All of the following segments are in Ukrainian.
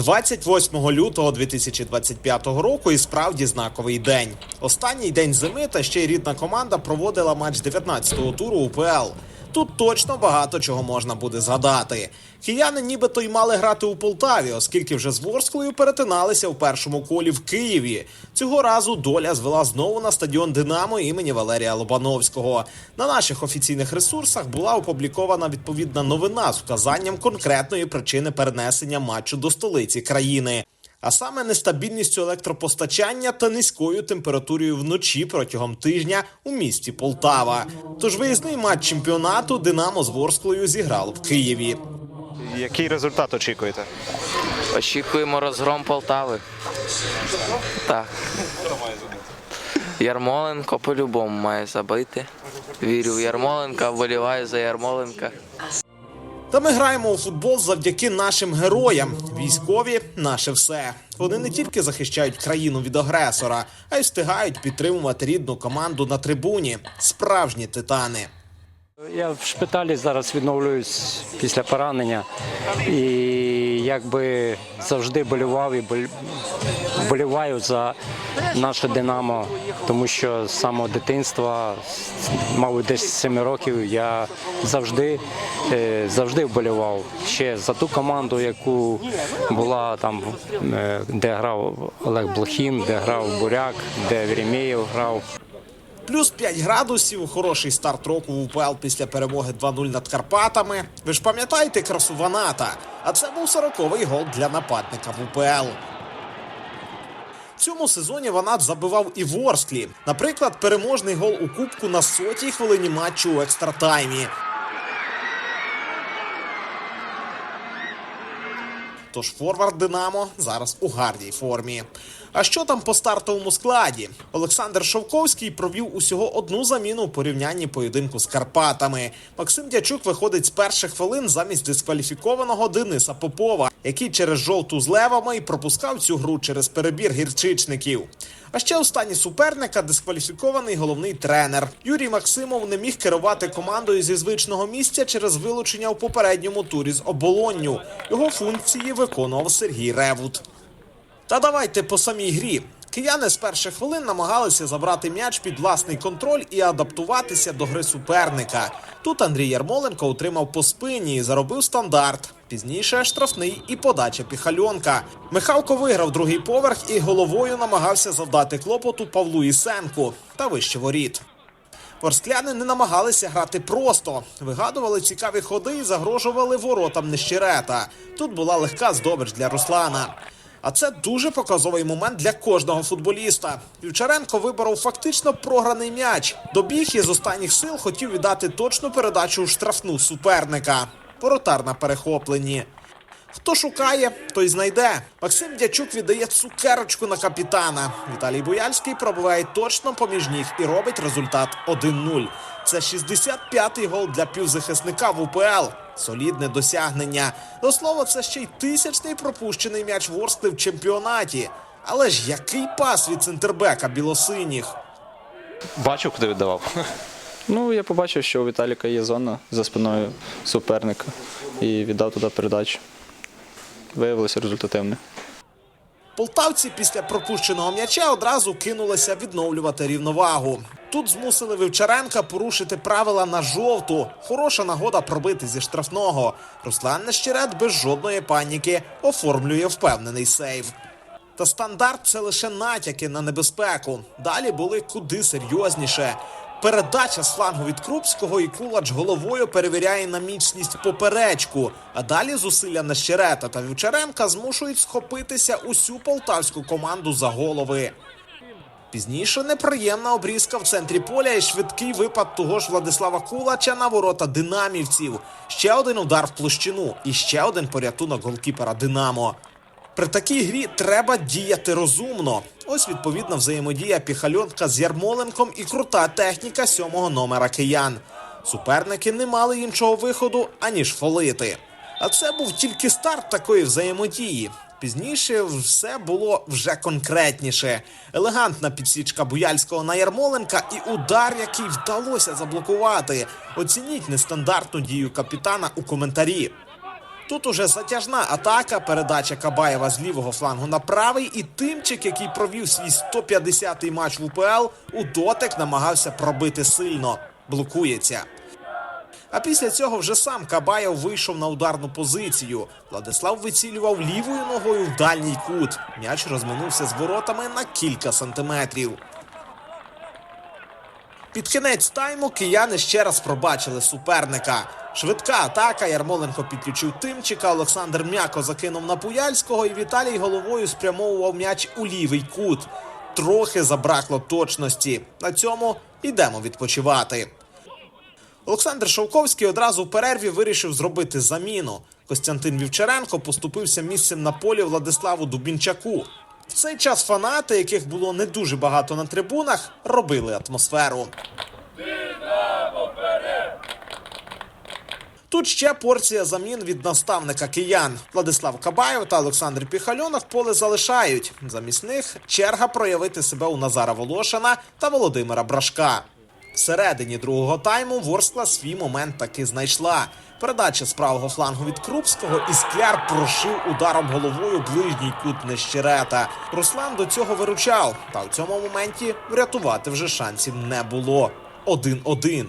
28 лютого 2025 року і справді знаковий день. Останній день зими та ще й рідна команда проводила матч 19-го туру УПЛ. Тут точно багато чого можна буде згадати. Кияни нібито й мали грати у Полтаві, оскільки вже з Ворсклою перетиналися в першому колі в Києві. Цього разу доля звела знову на стадіон Динамо імені Валерія Лобановського. На наших офіційних ресурсах була опублікована відповідна новина з вказанням конкретної причини перенесення матчу до столиці країни. А саме нестабільністю електропостачання та низькою температурою вночі протягом тижня у місті Полтава. Тож виїзний матч чемпіонату Динамо з Ворсклою зіграло в Києві. Який результат очікуєте? Очікуємо розгром Полтави. Так. Ярмоленко по-любому має забити. Вірю в Ярмоленка, вболіваю за Ярмоленка. Та ми граємо у футбол завдяки нашим героям. Військові наше все. Вони не тільки захищають країну від агресора, а й встигають підтримувати рідну команду на трибуні. Справжні титани. Я в шпиталі зараз відновлююсь після поранення і якби завжди болював і вболіваю за наше Динамо, тому що з самого дитинства, мабуть, десь 7 років я завжди, е, завжди вболівав ще за ту команду, яку була там, е, де грав Олег Блохін, де грав Буряк, де Вєремєєв грав. Плюс 5 градусів, хороший старт року в УПЛ після перемоги 2-0 над Карпатами. Ви ж пам'ятаєте красу Ваната? А це був 40-й гол для нападника в УПЛ. В цьому сезоні Ванат забивав і в Ворсклі. Наприклад, переможний гол у Кубку на сотій хвилині матчу у екстратаймі. Тож форвард Динамо зараз у гарній формі. А що там по стартовому складі? Олександр Шовковський провів усього одну заміну у порівнянні поєдинку з Карпатами. Максим Дячук виходить з перших хвилин замість дискваліфікованого Дениса Попова, який через жовту з левами й пропускав цю гру через перебір гірчичників. А ще у стані суперника дискваліфікований головний тренер. Юрій Максимов не міг керувати командою зі звичного місця через вилучення у попередньому турі з оболонню. Його функції виконував Сергій Ревут. Та давайте по самій грі. Кияни з перших хвилин намагалися забрати м'яч під власний контроль і адаптуватися до гри суперника. Тут Андрій Ярмоленко отримав по спині і заробив стандарт. Пізніше штрафний і подача піхальонка. Михалко виграв другий поверх і головою намагався завдати клопоту Павлу Ісенку та вище воріт. Ворскляни не намагалися грати просто, вигадували цікаві ходи і загрожували воротам нещерета. Тут була легка здобич для Руслана. А це дуже показовий момент для кожного футболіста. Вівчаренко виборов фактично програний м'яч. Добіг і з останніх сил хотів віддати точну передачу у штрафну суперника. Воротар на перехопленні. Хто шукає, той знайде. Максим Дячук віддає цукерочку на капітана. Віталій Бояльський пробиває точно поміж ніг і робить результат 1-0. Це 65-й гол для півзахисника в УПЛ. Солідне досягнення. До слова, це ще й тисячний пропущений м'яч Ворскли в чемпіонаті. Але ж який пас від центрбека білосиніх? Бачив, куди віддавав. Ну, я побачив, що у Віталіка є зона за спиною суперника і віддав туди передачу. Виявилося результативне. Полтавці після пропущеного м'яча одразу кинулися відновлювати рівновагу. Тут змусили Вивчаренка порушити правила на жовту. Хороша нагода пробити зі штрафного. Руслан Нещерет без жодної паніки оформлює впевнений сейв. Та стандарт це лише натяки на небезпеку. Далі були куди серйозніше. Передача з флангу від Крупського і Кулач головою перевіряє на міцність поперечку. А далі зусилля Нещерета та Вівчаренка змушують схопитися усю полтавську команду за голови. Пізніше неприємна обрізка в центрі поля і швидкий випад того ж Владислава Кулача на ворота динамівців. Ще один удар в площину і ще один порятунок голкіпера Динамо. При такій грі треба діяти розумно. Ось відповідна взаємодія піхальонка з Ярмоленком і крута техніка сьомого номера киян. Суперники не мали іншого виходу, аніж фолити. А це був тільки старт такої взаємодії. Пізніше все було вже конкретніше. Елегантна підсічка Буяльського на Ярмоленка і удар, який вдалося заблокувати. Оцініть нестандартну дію капітана у коментарі. Тут уже затяжна атака, передача Кабаєва з лівого флангу на правий, і тимчик, який провів свій 150-й матч в УПЛ, у дотик намагався пробити сильно. Блокується. А після цього вже сам Кабаєв вийшов на ударну позицію. Владислав вицілював лівою ногою в дальній кут. М'яч розминувся з воротами на кілька сантиметрів. Під кінець тайму кияни ще раз пробачили суперника. Швидка атака. Ярмоленко підключив тимчика. Олександр м'яко закинув на Пуяльського, і Віталій головою спрямовував м'яч у лівий кут. Трохи забракло точності. На цьому йдемо відпочивати. Олександр Шовковський одразу в перерві вирішив зробити заміну. Костянтин Вівчаренко поступився місцем на полі Владиславу Дубінчаку. В цей час фанати, яких було не дуже багато на трибунах, робили атмосферу. Тут ще порція замін від наставника киян. Владислав Кабаєв та Олександр Піхальонов поле залишають. Замість них черга проявити себе у Назара Волошина та Володимира Брашка. Всередині другого тайму Ворскла свій момент таки знайшла. Передача з правого флангу від Крупського і Скляр прошив ударом головою ближній кут Нещерета. Руслан до цього виручав, та в цьому моменті врятувати вже шансів не було. 1-1.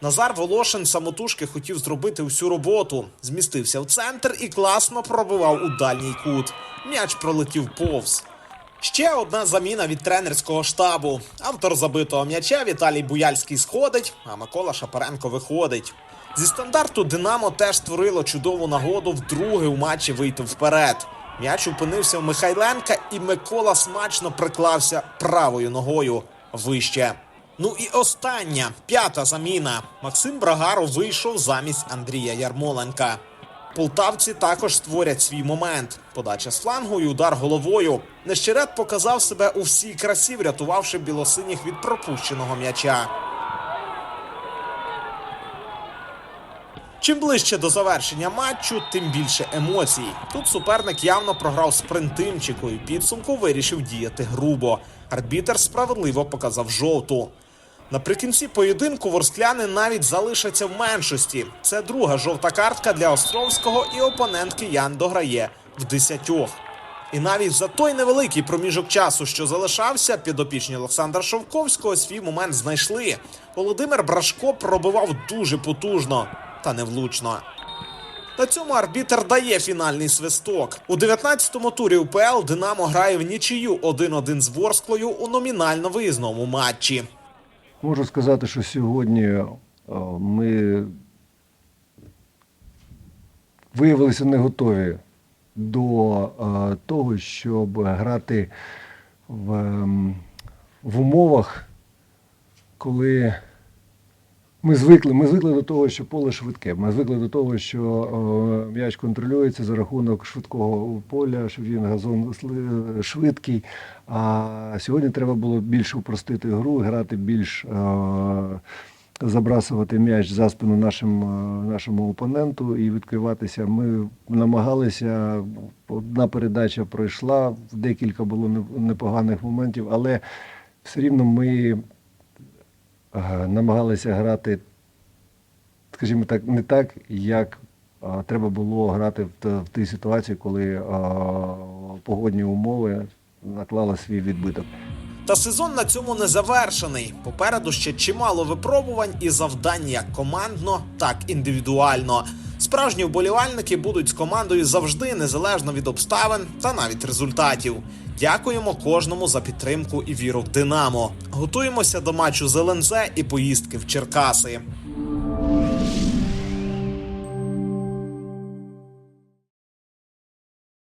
Назар Волошин самотужки хотів зробити всю роботу. Змістився в центр і класно пробивав у дальній кут. М'яч пролетів повз. Ще одна заміна від тренерського штабу. Автор забитого м'яча Віталій Буяльський сходить, а Микола Шапаренко виходить. Зі стандарту Динамо теж створило чудову нагоду вдруге у матчі вийти вперед. М'яч опинився в Михайленка, і Микола смачно приклався правою ногою вище. Ну і остання п'ята заміна. Максим Брагаро вийшов замість Андрія Ярмоленка. Полтавці також створять свій момент. Подача з флангу і удар головою. Нещерет показав себе у всій красі, врятувавши білосиніх від пропущеного м'яча. Чим ближче до завершення матчу, тим більше емоцій. Тут суперник явно програв спринтимчику і підсумку вирішив діяти грубо. Арбітер справедливо показав жовту. Наприкінці поєдинку ворскляни навіть залишаться в меншості. Це друга жовта картка для Островського, і опонент киян дограє в десятьох. І навіть за той невеликий проміжок часу, що залишався, підопічні Олександра Шовковського свій момент знайшли. Володимир Брашко пробивав дуже потужно та невлучно. На цьому арбітер дає фінальний свисток. У 19-му турі УПЛ Динамо грає в нічию 1-1 з Ворсклою у номінально виїзному матчі. Можу сказати, що сьогодні е, ми виявилися не готові до е, того, щоб грати в, ем, в умовах, коли ми звикли, ми звикли до того, що поле швидке. Ми звикли до того, що м'яч контролюється за рахунок швидкого поля, що він газон швидкий. А сьогодні треба було більш упростити гру, грати більш забрасувати м'яч за спину нашим, нашому опоненту і відкриватися. Ми намагалися. Одна передача пройшла, декілька було не- непоганих моментів, але все рівно ми намагалися грати, скажімо так, не так, як е, треба було грати в, в тій ситуації, коли е, погодні умови наклали свій відбиток. Та сезон на цьому не завершений. Попереду ще чимало випробувань і завдань як командно, так індивідуально. Справжні вболівальники будуть з командою завжди, незалежно від обставин та навіть результатів. Дякуємо кожному за підтримку і віру в Динамо. Готуємося до матчу з ЛНЗ і поїздки в Черкаси.